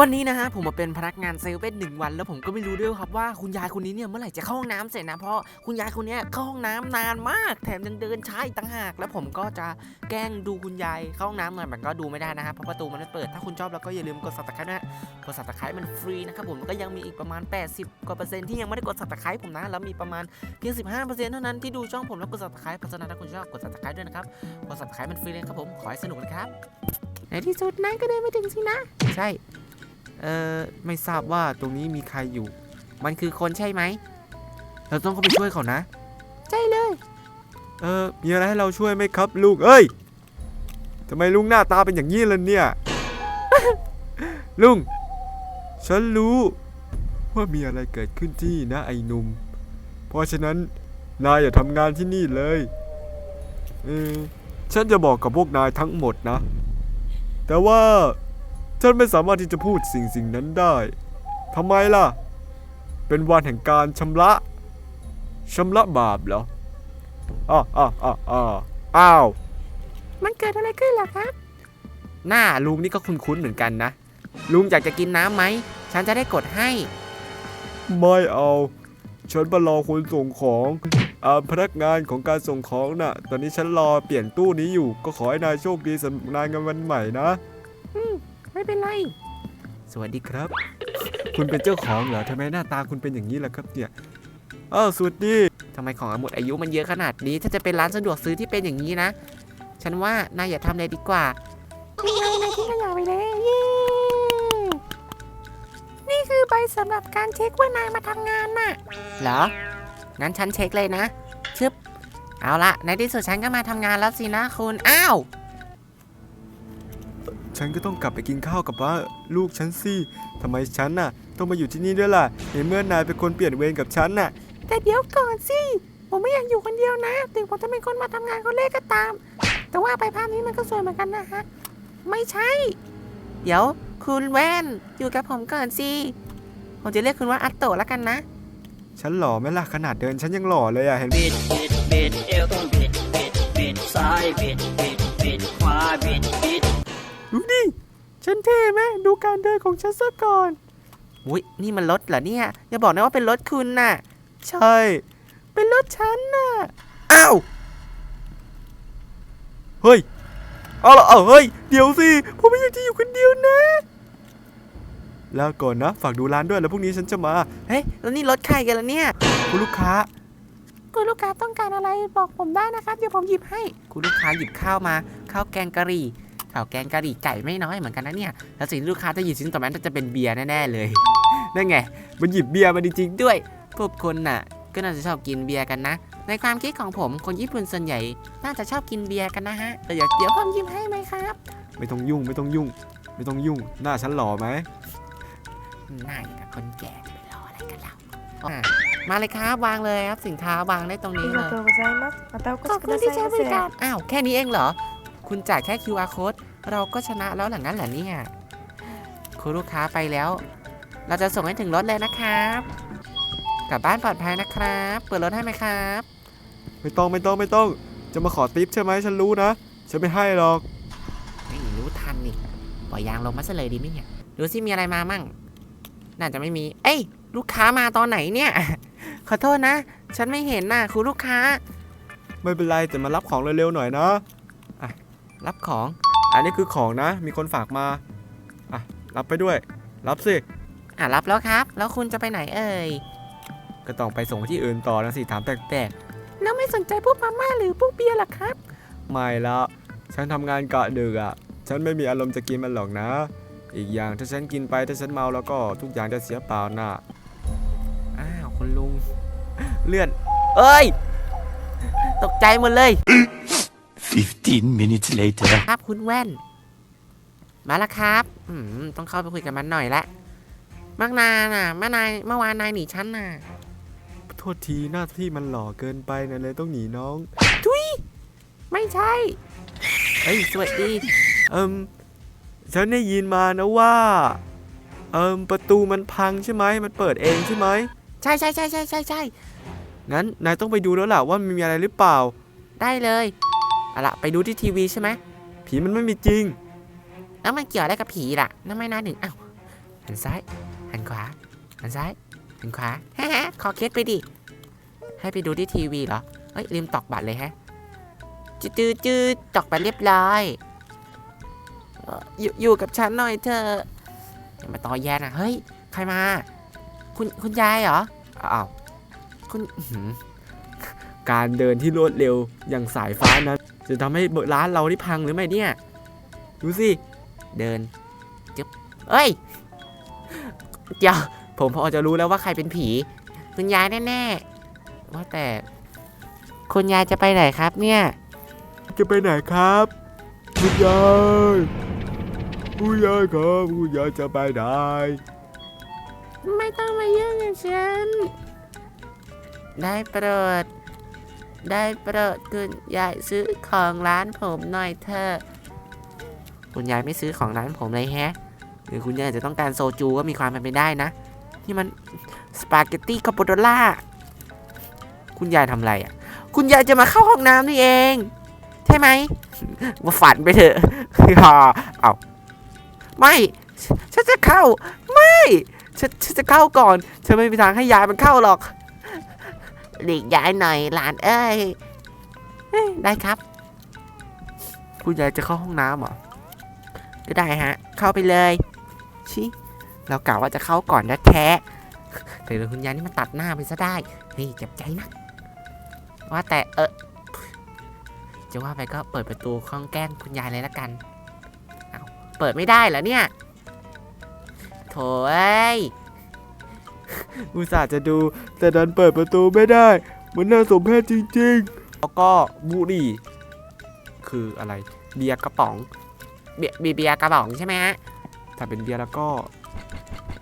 วันนี้นะฮะผมมาเป็นพนักงานเซลล์เป็นหนึ่งวัน แล้วผมก็ไม่รู้ด้วยครับว่าคุณยายคนนี้เนี่ยเมื่อไหร่จะเข้าห้องน้ำเสร็จนะเพราะคุณยายคนเนี้ยเข้าห้องน้ำนานมาก แถมยังเดินช้าอีกต่างหาก แล้วผมก็จะแกล้งดูคุณยายเข้าห้องน้ำหน่อยมันก็ดูไม่ได้นะครับเพราะประตูมันไม่เปิดถ้าคุณชอบแล้วก็อย่าลืมกด subscribe นะฮะกด subscribe มันฟรีนะครับผมแล้วก็ยังมีอีกประมาณ 80กว่าเปอร์เซ็นต์ที่ยังไม่ได้กด subscribe ผมนะแล้วมีประมาณเพียง 15%เท่านั้นที่ดูช่องผมแล้วกด subscribe เพราะฉะนั้นถ้าคุณชอบกด subscribe ด้วยนะครับกด subscribe มันฟรีเลยครับผมขอให้สนุกนะครับในที่สุดนายก็เดินไปถึงสินะ ใช่ เออไม่ทราบว่าตรงนี้มีใครอยู่ มันคือคนใช่ไหม เราต้องเข้าไปช่วยเขานะ ใช่เลย เออมีอะไรให้เราช่วยไหมครับ ลูก เอ้ยทำไมลุงหน้าตาเป็นอย่างนี้ล่ะเนี่ย ลุง ฉันรู้ว่ามีอะไรเกิดขึ้นที่นี่นะไอ้หนุ่ม เพราะฉะนั้นนายอย่าทำงานที่นี่เลย เออฉันจะบอกกับพวกนายทั้งหมดนะ แต่ว่า ฉันไม่สามารถที่จะพูดสิ่งสิ่งนั้นได้ทำไมล่ะ เป็นวันแห่งการชำระชำระบาปเหรออ้าวอ้าวอ้าวอ้าวอ้าว มันเกิดอะไรขึ้นล่ะครับ หน้าลุงนี่ก็คุ้นๆเหมือนกันนะ ลุงอยากจะกินน้ำไหม ฉันจะได้กดให้ ไม่เอา ฉันมารอคนส่งของอ่าพนักงานของการส่งของน่ะ ตอนนี้ฉันรอเปลี่ยนตู้นี้อยู่ ก็ขอให้นายโชคดีสำหรับนายงานวันใหม่นะไม่ เป็นไร สวัสดีครับ คุณเป็นเจ้าของเหรอทำไมหน้าตาคุณเป็นอย่างนี้ล่ะครับเนี่ยอ้าวสวัสดีทำไมของหมดอายุมันเยอะขนาดนี้ ถ้าจะเป็นร้านสะดวกซื้อที่เป็นอย่างนี้นะ ฉันว่านายอย่าทำเลยดีกว่านี่ไงนายทิ้งขยะไปแล้วเย้นี่คือใบสำหรับการเช็คว่านายมาทำงานน่ะ เหรอ งั้นฉันเช็คเลยนะชึบ เอาละในที่สุดฉันก็มาทำงานแล้วสินะคุณ อ้าว ฉันก็ต้องกลับไปกินข้าวกับว่าลูกฉันสิทำไมฉันน่ะ ต้องมาอยู่ที่นี่ด้วยล่ะในเมื่อนายเป็นคนเปลี่ยนเวรกับฉันน่ะ แต่เดี๋ยวก่อนสิ ผมไม่อยากอยู่คนเดียวนะ ถึงผมจะเป็นคนมาทำงานคนแรกก็ตาม แต่ว่าไปภาพนี้มันก็สวยเหมือนกันนะฮะ ไม่ใช่ เดี๋ยว คุณแว่นอยู่กับผมก่อนสิ ผมจะเรียกคุณว่าอัตโตะแล้วกันนะ ฉันหล่อไหมล่ะขนาดเดินฉันยังหล่อเลยอะเห็นไหมบิดบิดบิดเอวต้องบิดบิดบิดซ้ายบิดบิดบิดขวาบิดบิด ดูดิ ฉันเท่ไหมดูการเดินของฉันซะก่อนอุ้ยนี่มันรถเหรอเนี่ย อย่าบอกนะว่าเป็นรถคุณน่ะ ใช่ เป็นรถฉันน่ะ อ้าว เฮ้ย เอาละเอาเฮ้ย เดี๋ยวสิ ผมไม่อยากจะอยู่คนเดียวนะ แล้วก่อนนะ ฝากดูร้านด้วยแล้วพรุ่งนี้ฉันจะมา เฮ้ย แล้วนี่รถใครกันล่ะเนี่ย คุณลูกค้า คุณลูกค้าต้องการอะไรบอกผมได้นะครับ เดี๋ยวผมหยิบให้ คุณลูกค้าหยิบข้าวมา ข้าวแกงกะหรี่ ข้าวแกงกะหรี่ไก่ไม่น้อยเหมือนกันนะเนี่ยแล้วสิ่งที่ลูกค้าจะหยิบชิ้นต่อมาน่าจะเป็นเบียร์แน่ๆเลยนั่นไงมันหยิบเบียร์มาจริงด้วยพวกคนน่ะ ก็น่าจะชอบกินเบียร์กันนะ ในความคิดของผมคนญี่ปุ่นส่วนใหญ่ น่าจะชอบกินเบียร์กันนะฮะแต่เดี๋ยวเดี๋ยวผมหยิบให้ไหมครับๆไม่ต้องยุ่งไม่ต้องยุ่ง ไม่ต้องยุ่งหน้าฉันหล่อไหมหน้าอย่างกับคนแก่จะไปรออะไรกันเราอะมาเลยครับวางเลยครับสินค้าวางได้ตรงนี้เลยขอบคุณที่ใช้บริการอ้าวแค่นี้เองเหรอ คุณจ่ายแค่ QR code เราก็ชนะแล้วหลังนั้นเหรอเนี่ยคุณลูกค้าไปแล้ว เราจะส่งให้ถึงรถเลยนะครับกลับบ้านปลอดภัยนะครับ เปิดรถให้ไหมครับ ไม่ต้องไม่ต้องไม่ต้อง จะมาขอติปใช่ไหมฉันรู้นะ ฉันไม่ให้หรอกไม่รู้ทันนี่ปล่อยยางลงมาซะเลยดีไหมเนี่ยดูสิมีอะไรมามั่ง น่าจะไม่มี เอ้ย ลูกค้ามาตอนไหนเนี่ย ขอโทษนะ ฉันไม่เห็นน่ะคุณลูกค้า ไม่เป็นไรแต่มารับของเร็วๆหน่อยนะ รับของ อันนี้คือของนะ มีคนฝากมา อะ รับไปด้วย รับสิ อะรับแล้วครับ แล้วคุณจะไปไหนเอ่ย ก็ต้องไปส่งที่อื่นต่อนะสิถามแปลกแล้วไม่สนใจพวกมาม่าหรือพวกเบียร์หรอครับ ๆไม่ละฉันทำงานกะดึกอะ ฉันไม่มีอารมณ์จะกินมันหรอกนะ อีกอย่างถ้าฉันกินไปถ้าฉันเมาแล้วก็ทุกอย่างจะเสียเปล่าน่ะ อ้าวคุณลุง เลื่อน เอ้ย ตกใจหมดเลย 15 minutes later ครับคุณแว่น มาแล้วครับ อืมต้องเข้าไปคุยกับมันหน่อยละมักนานน่ะเมื่อนายเมื่อวานนายหนีฉันน่ะ โทษทีหน้าที่มันหล่อเกินไปนะเลยต้องหนีน้องไม่ใช่ เฮ้ย สวัสดี เอิมฉันได้ยินมานะว่า เอิมประตูมันพังใช่ไหมมันเปิดเองใช่ไหมใช่ใช่ใช่ใช่ใช่ใช่งั้นนายต้องไปดูแล้วล่ะว่ามันมีอะไรหรือเปล่า ได้เลย เอาละไปดูที่ทีวีใช่ไหมผีมันไม่มีจริง แล้วมันเกี่ยวอะไรกับผีล่ะนั่นไม่น่าหนึ่งอ้าวหันซ้ายหันขวาหันซ้ายหันขวาฮะฮะขอเคสไปดิให้ไปดูที่ทีวีเหรอเฮ้ยลืมตอกบัตรเลยฮะจืดจืดจืดตอกบัตรเรียบร้อยอยู่อยู่กับฉันหน่อยเธอะอย่ามาต่อแยนะเฮ้ยใครมา คุณคุณยายเหรออ้าวคุณการเดินที่รวดเร็วอย่างสายฟ้านั้น จะทำให้ร้านเราที่พังหรือไม่เนี่ย ดูสิ เดินจึ๊บเอ้ยเดี๋ยวผมพอจะรู้แล้วว่าใครเป็นผี คุณยายแน่ๆ ว่าแต่ คุณยายจะไปไหนครับเนี่ย จะไปไหนครับ คุณยายคุณยายครับคุณยายจะไปไหน ไม่ต้องมายุ่งกับฉัน ได้โปรด ได้โปรดคุณยายซื้อของร้านผมหน่อยเถอะคุณยายไม่ซื้อของร้านผมเลยแฮะ หรือคุณยายจะต้องการโซจูก็มีความเป็นไปได้นะ นี่มันสปาเกตตี้คาโปโดล่า คุณยายทำอะไรอะ คุณยายจะมาเข้าห้องน้ำนี่เอง ใช่ไหมว่าฝันไปเถอะฮ่าเอาไม่ ฉันจะเข้า ไม่ฉันฉันจะเข้าก่อน ฉันไม่มีทางให้ยายมันเข้าหรอก หลีกย้ายหน่อยหลานเอ้ยได้ครับ คุณยายจะเข้าห้องน้ำเหรอ ก็ได้ฮะ เข้าไปเลย ชิ เรากล่าวว่าจะเข้าก่อนนะแท้แต่เดี๋ยวคุณยายนี่มันตัดหน้าไปซะได้เฮ้ยเจ็บใจนะ ว่าแต่เออ จะว่าไปก็เปิดประตูห้องแกล้งคุณยายเลยละกัน เอาเปิดไม่ได้เหรอเนี่ย โถ่เอุตส่าห์จะดูแต่ดันเปิดประตูไม่ได้ มันน่าสมเพชจริงๆ แล้วก็บุหรี่คืออะไร เบียร์กระป๋อง เบียร์เบียร์กระป๋องใช่ไหมฮะ ถ้าเป็นเบียร์แล้วก็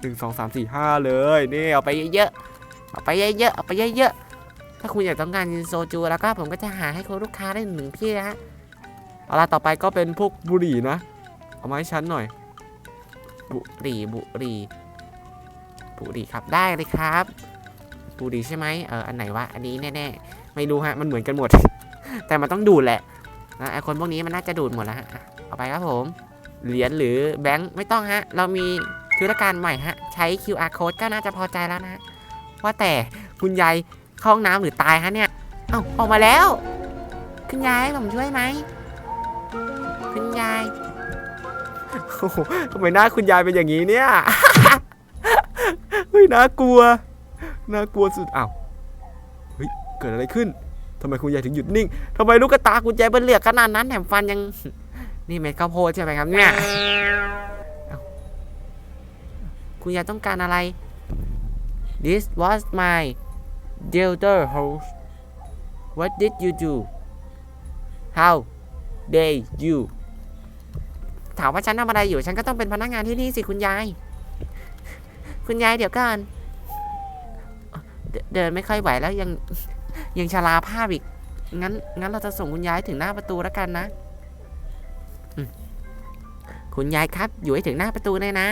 หนึ่งสองสามสี่ห้าเลยนี่เอาไปเยอะๆเอาไปเยอะๆเอาไปเยอะๆถ้าคุณอยากต้องการโซจูแล้วก็ผมก็จะหาให้คุณลูกค้าได้หนึ่งที่นะฮะเอาละต่อไปก็เป็นพวกบุหรี่นะ เอามาให้ฉันหน่อย บุหรี่บุหรี่ ดีครับได้เลยครับบุหรี่ใช่ไหมเอออันไหนวะอันนี้แน่ๆไม่รู้ฮะมันเหมือนกันหมด แต่มันต้องดูดแหละนะไอคนพวกนี้มันน่าจะดูดหมดแล้วฮะเอาไปครับผมเหรียญหรือแบงค์ไม่ต้องฮะ เรามีธุรการใหม่ฮะ ใช้ QR code ก็น่าจะพอใจแล้วนะว่าแต่คุณยายเข้าห้องน้ำหรือตายฮะเนี่ยเอ้าออกมาแล้ว คุณยายผมช่วยไหมคุณยายโอ้โหทำไมหน้าคุณยายเป็นอย่างนี้เนี่ย น่ากลัว น่ากลัวสุดอ้าว เฮ้ย เกิดอะไรขึ้นทำไมคุณยายถึงหยุดนิ่งทำไมลูกกระตาคุณยายเป็นเหลือกขนาดนั้นแถมฟันยัง นี่เม็ดข้าวโพดใช่ไหมครับเนี่ยเอ้าคุณยายต้องการอะไร This was my daughter house What did you do How dare you ถามว่าฉันทำอะไรอยู่ ฉันก็ต้องเป็นพนักงานที่นี่สิคุณยาย คุณยายเดี๋ยวก่อนเดินไม่ค่อยไหวแล้วยังยังชราภาพอีก งั้นงั้นเราจะส่งคุณยายถึงหน้าประตูแล้วกันนะ คุณยายครับ อยู่ให้ถึงหน้าประตูเลยนะ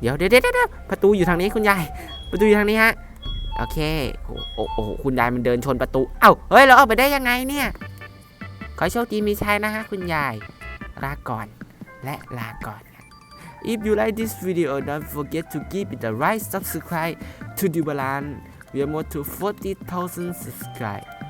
เดี๋ยวเดี๋ยวเดี๋ยวประตูอยู่ทางนี้คุณยาย ประตูอยู่ทางนี้ฮะ โอเค โอ้โอ้โอ้โหคุณยายมันเดินชนประตู เอ้า เฮ้ย เราออกไปได้ยังไงเนี่ย ขอโชคดีมีชัยนะฮะ คุณยาย ลาก่อน และลาก่อน If you like this video don't forget to give it the right subscribe to the balance we are more to 40,000 subscribe